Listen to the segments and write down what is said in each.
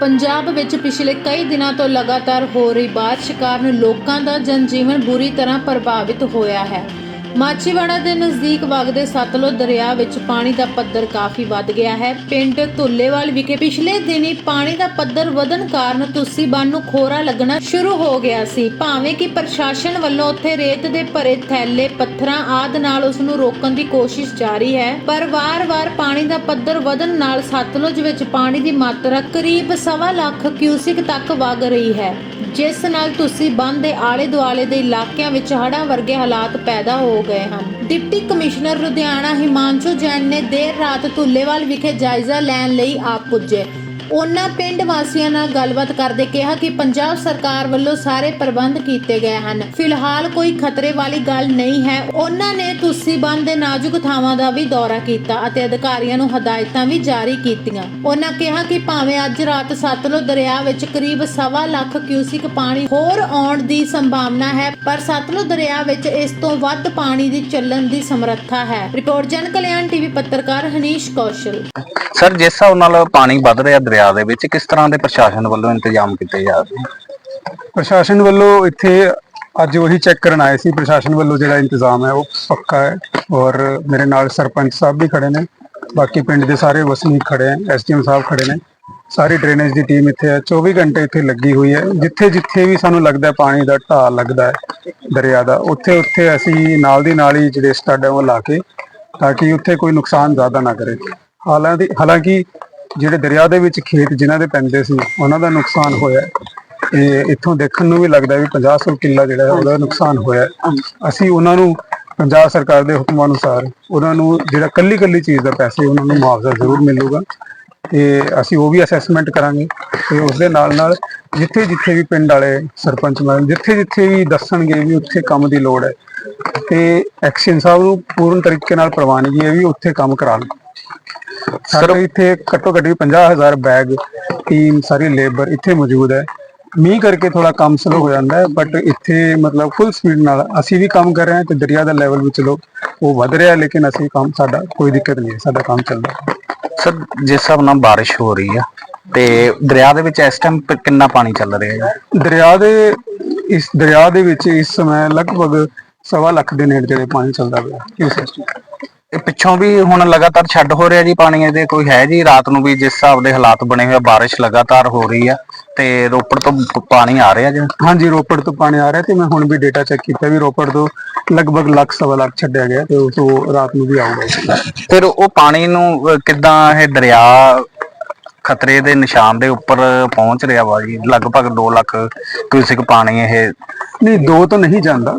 ਪੰਜਾਬ ਵਿੱਚ ਪਿਛਲੇ ਕਈ ਦਿਨਾਂ ਤੋਂ ਲਗਾਤਾਰ ਹੋ ਰਹੀ ਬਾਰਿਸ਼ ਕਾਰਨ ਲੋਕਾਂ ਦਾ ਜਨਜੀਵਨ ਬੁਰੀ ਤਰ੍ਹਾਂ ਪ੍ਰਭਾਵਿਤ ਹੋਇਆ ਹੈ। ਮਾਛੀਵਾੜਾ ਦੇ ਨਜ਼ਦੀਕ ਵਗਦੇ ਸਤਲੁਜ ਦਰਿਆ ਵਿੱਚ ਪਾਣੀ ਦਾ ਪੱਧਰ ਕਾਫੀ ਵੱਧ ਗਿਆ ਹੈ। ਪਿੰਡ ਧੁੱਲੇਵਾਲ ਵਿਖੇ ਪਿਛਲੇ ਦਿਨੀ ਪਾਣੀ ਦਾ ਪੱਧਰ ਵਧਣ ਕਾਰਨ ਤੁਸੀਂ ਬੰਨ ਨੂੰ ਖੋਰਾ ਲੱਗਣਾ ਸ਼ੁਰੂ ਹੋ ਗਿਆ ਸੀ। ਭਾਵੇਂ ਕਿ ਪ੍ਰਸ਼ਾਸਨ ਵੱਲੋਂ ਉੱਥੇ ਰੇਤ ਦੇ ਭਰੇ ਥੈਲੇ, ਪੱਥਰਾਂ ਆਦਿ ਨਾਲ ਉਸ ਨੂੰ ਰੋਕਣ ਦੀ ਕੋਸ਼ਿਸ਼ ਜਾਰੀ ਹੈ, ਪਰ ਵਾਰ-ਵਾਰ ਪਾਣੀ ਦਾ ਪੱਧਰ ਵਧਣ ਨਾਲ ਸਤਲੁਜ ਵਿੱਚ ਪਾਣੀ ਦੀ ਮਾਤਰਾ ਕਰੀਬ ਸਵਾ ਲੱਖ ਕਿਊਸਿਕ ਤੱਕ ਵਗ ਰਹੀ ਹੈ। ਜਿਸ ਨਾਲ ਤੁਸੀਂ ਬੰਦ ਦੇ ਆਲੇ ਦੁਆਲੇ ਦੇ ਇਲਾਕਿਆਂ ਵਿੱਚ ਹੜ੍ਹਾਂ ਵਰਗੇ ਹਾਲਾਤ ਪੈਦਾ ਹੋ ਗਏ ਹਨ। ਡਿਪਟੀ ਕਮਿਸ਼ਨਰ ਲੁਧਿਆਣਾ ਹਿਮਾਂਸ਼ੂ ਜੈਨ ਨੇ ਦੇਰ ਰਾਤ ਧੁੱਲੇਵਾਲ ਵਿਖੇ ਜਾਇਜ਼ਾ ਲੈਣ ਲਈ ਆਪ ਪੁੱਜੇ। ਉਹਨਾਂ ਪਿੰਡ ਵਾਸੀਆਂ ਨਾਲ ਗੱਲਬਾਤ ਕਰਦੇ ਕਿਹਾ ਕਿ ਪੰਜਾਬ ਸਰਕਾਰ ਵੱਲੋਂ ਸਾਰੇ ਪ੍ਰਬੰਧ ਕੀਤੇ ਗਏ ਹਨ। ਫਿਲਹਾਲ ਕੋਈ ਖਤਰੇ ਵਾਲੀ ਗੱਲ ਨਹੀਂ ਹੈ। ਉਹਨਾਂ ਨੇ ਤੁਸੀਂ ਬੰਦ ਦੇ ਨਾਜ਼ੁਕ ਥਾਵਾਂ ਦਾ ਵੀ ਦੌਰਾ ਕੀਤਾ ਅਤੇ ਅਧਿਕਾਰੀਆਂ ਨੂੰ ਹਦਾਇਤਾਂ ਵੀ ਜਾਰੀ ਕੀਤੀਆਂ। ਉਹਨਾਂ ਕਿਹਾ ਕਿ ਭਾਵੇਂ ਅੱਜ ਰਾਤ ਸਤਲੁਜ ਦਰਿਆ ਵਿੱਚ ਕਰੀਬ ਸਵਾ ਲੱਖ ਕਿਊਸਿਕ ਪਾਣੀ ਹੋਰ ਆਉਣ ਦੀ ਸੰਭਾਵਨਾ ਹੈ, ਪਰ ਸਤਲੁਜ ਦਰਿਆ ਵਿੱਚ ਇਸ ਤੋਂ ਵੱਧ ਪਾਣੀ ਦੀ ਚੱਲਣ ਦੀ ਸਮਰੱਥਾ ਹੈ। ਰਿਪੋਰਟ ਜਨ ਕਲਿਆਣ ਟੀਵੀ ਪੱਤਰਕਾਰ ਹਨੀਸ਼ ਕੌਸ਼ਲ। ਸਰ, ਜਿਸ ਹਿਸਾਬ ਨਾਲ ਪਾਣੀ ਵੱਧ ਰਿਹਾ ਦਰਿਆ ਦੇ ਵਿੱਚ ਕਿਸ ਤਰ੍ਹਾਂ ਦੇ ਪ੍ਰਸ਼ਾਸਨ ਵੱਲੋਂ ਇੰਤਜ਼ਾਮ ਕੀਤੇ ਜਾ ਰਹੇ ਨੇ? ਪ੍ਰਸ਼ਾਸਨ ਵੱਲੋਂ ਇੱਥੇ ਅੱਜ ਉਹੀ ਚੈੱਕ ਕਰਨ ਆਏ ਸੀ। ਪ੍ਰਸ਼ਾਸਨ ਵੱਲੋਂ ਜਿਹੜਾ ਇੰਤਜ਼ਾਮ ਹੈ ਉਹ ਪੱਕਾ ਹੈ ਔਰ ਮੇਰੇ ਨਾਲ ਸਰਪੰਚ ਸਾਹਿਬ ਵੀ ਖੜੇ ਨੇ। ਬਾਕੀ ਪਿੰਡ ਦੇ ਸਾਰੇ ਵਸਨੀਕ ਖੜੇ ਹੈ, ਐਸਡੀਐਮ ਸਾਹਿਬ ਖੜੇ ਨੇ। ਸਾਰੀ ਡਰੇਨੇਜ ਦੀ ਟੀਮ ਇੱਥੇ ਹੈ। 24 ਘੰਟੇ ਇੱਥੇ ਲੱਗੀ ਹੋਈ ਹੈ। ਜਿੱਥੇ ਜਿੱਥੇ ਵੀ ਸਾਨੂੰ ਲੱਗਦਾ ਹੈ ਪਾਣੀ ਦਾ ਢਾਹ ਲੱਗਦਾ ਹੈ ਦਰਿਆ ਦਾ, ਉੱਥੇ ਉੱਥੇ ਅਸੀਂ ਨਾਲ ਦੀ ਨਾਲ ਹੀ ਜਿਹੜੇ ਸਟੱਡ ਹੈ ਉਹ ਲਾ ਕੇ ਤਾਂ ਕਿ ਉੱਥੇ ਕੋਈ ਨੁਕਸਾਨ ਜ਼ਿਆਦਾ ਨਾ ਕਰੇ। ਹਾਲਾਂਕਿ ਹਾਲਾਂਕਿ ਜਿਹੜੇ ਦਰਿਆ ਦੇ ਵਿੱਚ ਖੇਤ ਜਿਨ੍ਹਾਂ ਦੇ ਪੈਂਦੇ ਸੀ, ਉਹਨਾਂ ਦਾ ਨੁਕਸਾਨ ਹੋਇਆ ਹੈ। ਇੱਥੋਂ ਦੇਖਣ ਨੂੰ ਵੀ ਲੱਗਦਾ ਵੀ 50 ਸੌ ਕਿੱਲਾ ਜਿਹੜਾ ਉਹਦਾ ਨੁਕਸਾਨ ਹੋਇਆ ਅਸੀਂ ਉਹਨਾਂ ਨੂੰ, ਪੰਜਾਬ ਸਰਕਾਰ ਦੇ ਹੁਕਮਾਂ ਅਨੁਸਾਰ ਉਹਨਾਂ ਨੂੰ ਜਿਹੜਾ ਕੱਲੀ ਕੱਲੀ ਚੀਜ਼ ਦਾ ਪੈਸੇ ਉਹਨਾਂ ਨੂੰ ਮੁਆਵਜ਼ਾ ਜ਼ਰੂਰ ਮਿਲੂਗਾ। ਤੇ ਅਸੀਂ ਉਹ ਵੀ ਅਸੈਸਮੈਂਟ ਕਰਾਂਗੇ ਤੇ ਉਸ ਦੇ ਨਾਲ ਨਾਲ ਜਿੱਥੇ ਜਿੱਥੇ ਵੀ ਪਿੰਡ ਵਾਲੇ ਸਰਪੰਚ ਮੈਡਮ ਜਿੱਥੇ ਜਿੱਥੇ ਵੀ ਦੱਸਣਗੇ ਵੀ ਉੱਥੇ ਕੰਮ ਦੀ ਲੋੜ ਹੈ, ਤੇ ਐਕਸ਼ਨ ਸਾਹਿਬ ਨੂੰ ਪੂਰਨ ਤਰੀਕੇ ਨਾਲ ਪ੍ਰਵਾਨਗੀ ਹੈ ਵੀ ਉੱਥੇ ਕੰਮ ਕਰਾਉਣ। ਸਾਡੇ ਇੱਥੇ ਘੱਟੋ ਘੱਟ ਵੀ 50000 ਬੈਗ ਟੀਮ ਸਾਰੀ ਲੇਬਰ ਇੱਥੇ ਮੌਜੂਦ ਹੈ। ਮੀਂਹ ਕਰਕੇ ਥੋੜਾ ਕੰਮ ਸਲੋ ਹੋ ਜਾਂਦਾ ਹੈ ਬਟ ਇੱਥੇ ਮਤਲਬ ਫੁੱਲ ਸਪੀਡ ਨਾਲ ਅਸੀਂ ਵੀ ਕੰਮ ਕਰ ਰਹੇ ਹਾਂ ਤੇ ਦਰਿਆ ਦਾ ਲੈਵਲ ਵੀ ਚਲੋ ਉਹ ਵਧ ਰਿਹਾ ਲੇਕਿਨ ਅਸੀਂ ਕੰਮ ਸਾਡਾ ਕੋਈ ਦਿੱਕਤ ਨਹੀਂ ਹੈ ਸਾਡਾ ਕੰਮ ਚੱਲਦਾ ਸਰ ਜਿਸ ਹਿਸਾਬ ਨਾਲ ਬਾਰਿਸ਼ ਹੋ ਰਹੀ ਆ ਤੇ ਦਰਿਆ ਦੇ ਵਿੱਚ ਇਸ ਟਾਈਮ ਕਿੰਨਾ ਪਾਣੀ ਚੱਲ ਰਿਹਾ ਹੈ? ਦਰਿਆ ਦੇ ਇਸ ਦਰਿਆ ਦੇ ਵਿੱਚ ਇਸ ਸਮੇਂ ਲਗਭਗ ਸਵਾ ਲੱਖ ਦੇ ਨੇੜੇ ਜਿਹੜੇ ਪਾਣੀ ਚੱਲਦਾ ਪਿਆ ਇਸ ਸਿਸਟਮ ਇਹ ਪਿੱਛੋਂ ਵੀ ਹੁਣ ਲਗਾਤਾਰ ਛੱਡ ਹੋ ਰਿਹਾ ਜੀ ਪਾਣੀ ਇਹਦੇ ਕੋਈ ਹੈ ਜੀ ਰਾਤ ਨੂੰ ਵੀ ਜਿਸ ਹਿਸਾਬ ਦੇ ਹਾਲਾਤ ਬਣੇ ਹੋਏ ਆ, ਬਾਰਿਸ਼ ਲਗਾਤਾਰ ਹੋ ਰਹੀ ਆ ਤੇ ਰੋਪੜ ਤੋਂ ਪਾਣੀ ਆ ਰਿਹਾ ਜੀ। ਹਾਂਜੀ ਰੋਪੜ ਤੋਂ ਪਾਣੀ ਆ ਰਿਹਾ ਤੇ ਮੈਂ ਹੁਣ ਵੀ ਡੇਟਾ ਚੈੱਕ ਕੀਤਾ ਵੀ ਰੋਪੜ ਤੋਂ ਲਗਭਗ ਲੱਖ ਸਵਾ ਲੱਖ ਛੱਡਿਆ ਗਿਆ ਤੇ ਤੋਂ ਰਾਤ ਨੂੰ ਵੀ ਆਊਗਾ। ਫਿਰ ਉਹ ਪਾਣੀ ਨੂੰ ਕਿੱਦਾਂ ਇਹ ਦਰਿਆ ਖਤਰੇ ਦੇ ਨਿਸ਼ਾਨ ਦੇ ਉੱਪਰ ਪਹੁੰਚ ਰਿਹਾ ਵਾ ਜੀ? ਲਗਭਗ 2 ਲੱਖ ਕਿਊਸਿਕ ਪਾਣੀ ਇਹ ਨਹੀਂ ਦੋ ਤੋਂ ਨਹੀਂ ਜਾਂਦਾ।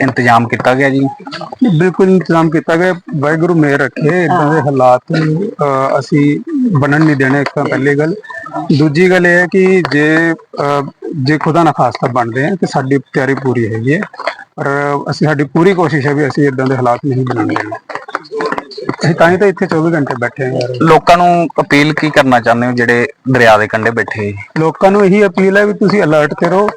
ਇੰਤਜ਼ਾਮ ਕੀਤਾ ਗਿਆ ਜੀ? ਨਹੀਂ, ਬਿਲਕੁਲ ਇੰਤਜ਼ਾਮ ਕੀਤਾ ਗਿਆ। ਵਾਹਿਗੁਰੂ ਮੇਰ ਰੱਖੇ। ਇਦਾਂ ਦੇ ਹਾਲਾਤ ਅਹ, ਅਸੀਂ ਬਣਨ ਨਹੀਂ ਦੇਣੇ ਇੱਕ ਤਾਂ ਪਹਿਲੀ ਗੱਲ। ਦੂਜੀ ਗੱਲ ਇਹ ਹੈ ਕਿ ਜੇ ਅਹ, ਜੇ ਖੁਦਾ ਨਾ ਖਾਸਤਾ ਬਣਦੇ ਆ ਤੇ ਸਾਡੀ ਤਿਆਰੀ ਪੂਰੀ ਹੈਗੀ ਹੈ। ਪਰ ਅਸੀਂ ਸਾਡੀ ਪੂਰੀ ਕੋਸ਼ਿਸ਼ ਹੈ ਵੀ ਅਸੀਂ ਇਦਾਂ ਦੇ ਹਾਲਾਤ ਨਹੀਂ ਬਣਨ ਦੇਣੇ ਅਸੀਂ ਤਾਂ ਹੀ ਤਾਂ ਇੱਥੇ 24 ਘੰਟੇ ਬੈਠੇ ਹਾਂ ਯਾਰ। ਲੋਕਾਂ ਨੂੰ ਅਪੀਲ ਕੀ ਕਰਨਾ ਚਾਹੁੰਦੇ ਹੋ ਜਿਹੜੇ ਦਰਿਆ ਦੇ ਕੰਢੇ ਬੈਠੇ ਜੀ ਲੋਕਾਂ ਨੂੰ ਇਹੀ ਅਪੀਲ ਹੈ ਵੀ ਤੁਸੀਂ ਅਲਰਟ ਕਰੋ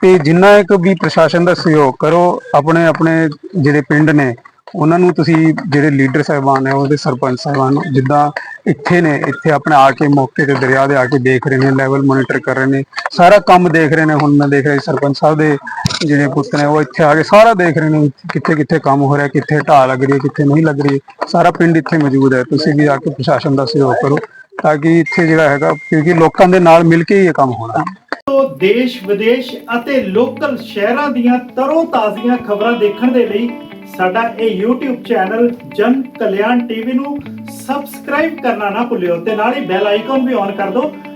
ਤੇ ਜਿੰਨਾ ਇੱਕ ਵੀ ਪ੍ਰਸ਼ਾਸਨ ਦਾ ਸਹਿਯੋਗ ਕਰੋ ਆਪਣੇ ਆਪਣੇ ਜਿਹੜੇ ਪਿੰਡ ਨੇ ਉਹਨਾਂ ਨੂੰ ਤੁਸੀਂ ਜਿਹੜੇ ਲੀਡਰ ਸਾਹਿਬਾਨ ਨੇ ਉਹਦੇ ਸਰਪੰਚ ਸਾਹਿਬਾਨ ਜਿੱਦਾਂ ਇੱਥੇ ਨੇ ਇੱਥੇ ਆਪਣੇ ਆ ਕੇ ਮੌਕੇ ਤੇ ਦਰਿਆ ਦੇ ਆ ਕੇ ਦੇਖ ਰਹੇ ਨੇ ਲੈਵਲ ਮੋਨੀਟਰ ਕਰ ਰਹੇ ਨੇ ਸਾਰਾ ਕੰਮ ਦੇਖ ਰਹੇ ਨੇ ਹੁਣ ਮੈਂ ਦੇਖ ਰਿਹਾ ਸਰਪੰਚ ਸਾਹਿਬ ਦੇ ਜਿਹੜੇ ਪੁੱਤ ਨੇ ਉਹ ਇੱਥੇ ਆ ਕੇ ਸਾਰਾ ਦੇਖ ਰਹੇ ਨੇ ਕਿੱਥੇ ਕਿੱਥੇ ਕੰਮ ਹੋ ਰਿਹਾ, ਕਿੱਥੇ ਢਾਹ ਲੱਗ ਰਹੀ ਹੈ, ਕਿੱਥੇ ਨਹੀਂ ਲੱਗ ਰਹੀ ਸਾਰਾ ਪਿੰਡ ਇੱਥੇ ਮੌਜੂਦ ਹੈ, ਤੁਸੀਂ ਵੀ ਆ ਕੇ ਪ੍ਰਸ਼ਾਸਨ ਦਾ ਸਹਿਯੋਗ ਕਰੋ ਤਾਂ ਕਿ ਇੱਥੇ ਜਿਹੜਾ ਹੈਗਾ, ਕਿਉਂਕਿ ਲੋਕਾਂ ਦੇ ਨਾਲ ਮਿਲ ਕੇ ਹੀ ਇਹ ਕੰਮ ਹੋਣਾ। ਤੋਂ ਦੇਸ਼, ਵਿਦੇਸ਼ ਅਤੇ ਲੋਕਲ ਸ਼ਹਿਰਾਂ ਦੀਆਂ ਤਰੋ ਤਾਜ਼ੀਆਂ ਖਬਰਾਂ ਦੇਖਣ ਦੇ ਲਈ ਸਾਡਾ ਇਹ YouTube ਚੈਨਲ ਜਨ ਕਲਿਆਣ ਟੀਵੀ ਨੂੰ ਸਬਸਕ੍ਰਾਈਬ ਕਰਨਾ ਨਾ ਭੁੱਲਿਓ ਤੇ ਨਾਲ ਹੀ ਬੈਲ ਆਈਕਨ ਵੀ ਔਨ ਕਰ ਦਿਓ